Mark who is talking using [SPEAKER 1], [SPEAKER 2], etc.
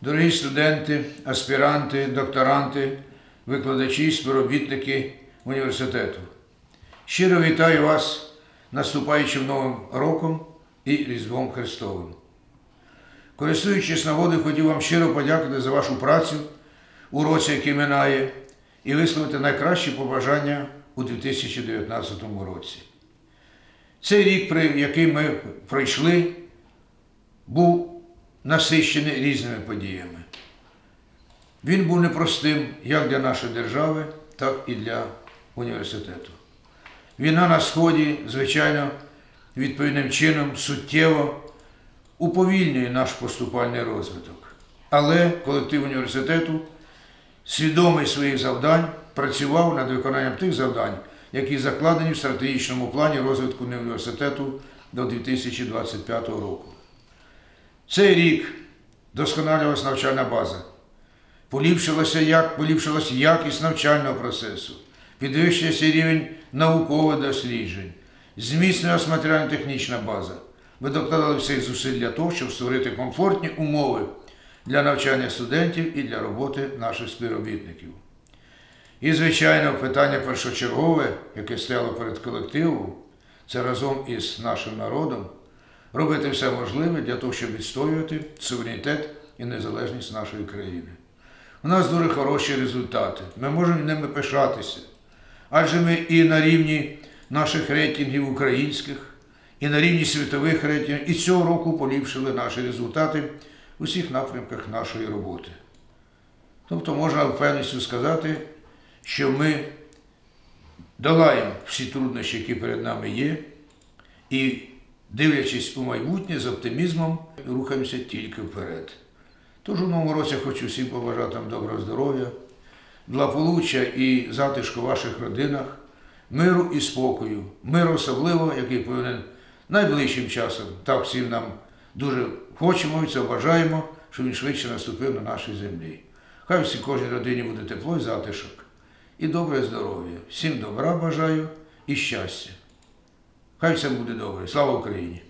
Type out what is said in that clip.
[SPEAKER 1] Дорогі студенти, аспіранти, докторанти, викладачі, співробітники університету. Щиро вітаю вас наступаючим Новим роком і Різдвом Христовим. Користуючись нагодою, хотів вам щиро подякувати за вашу працю у році, який минає, і висловити найкращі побажання у 2019 році. Цей рік, який ми пройшли, був насищений різними подіями. Він був непростим як для нашої держави, так і для університету. Війна на Сході, звичайно, відповідним чином суттєво уповільнює наш поступальний розвиток. Але колектив університету, свідомий своїх завдань, працював над виконанням тих завдань, які закладені в стратегічному плані розвитку університету до 2025 року. Цей рік досконалювалася навчальна база, поліпшилася, як, поліпшилася якість навчального процесу, підвищився рівень наукових досліджень, зміцнилася матеріально-технічна база. Ми докладали всіх зусиль для того, щоб створити комфортні умови для навчання студентів і для роботи наших співробітників. І, звичайно, питання першочергове, яке стояло перед колективом, це разом із нашим народом робити все можливе для того, щоб відстоювати суверенітет і незалежність нашої країни. У нас дуже хороші результати. Ми можемо ними пишатися. Адже ми і на рівні наших рейтингів українських, і на рівні світових рейтингів, і цього року поліпшили наші результати у всіх напрямках нашої роботи. Тобто можна впевненістю сказати, що ми долаємо всі труднощі, які перед нами є, і, дивлячись у майбутнє, з оптимізмом рухаємося тільки вперед. Тож у новому році хочу всім побажати вам доброго здоров'я, благополуччя і затишку в ваших родинах, миру і спокою, миру особливо, який повинен найближчим часом, так всім нам дуже хочемо і це бажаємо, щоб він швидше наступив на нашій землі. Хай всі кожній родині буде тепло і затишок, і добре здоров'я. Всім добра бажаю і щастя. Хай все буде добре. Слава Україні!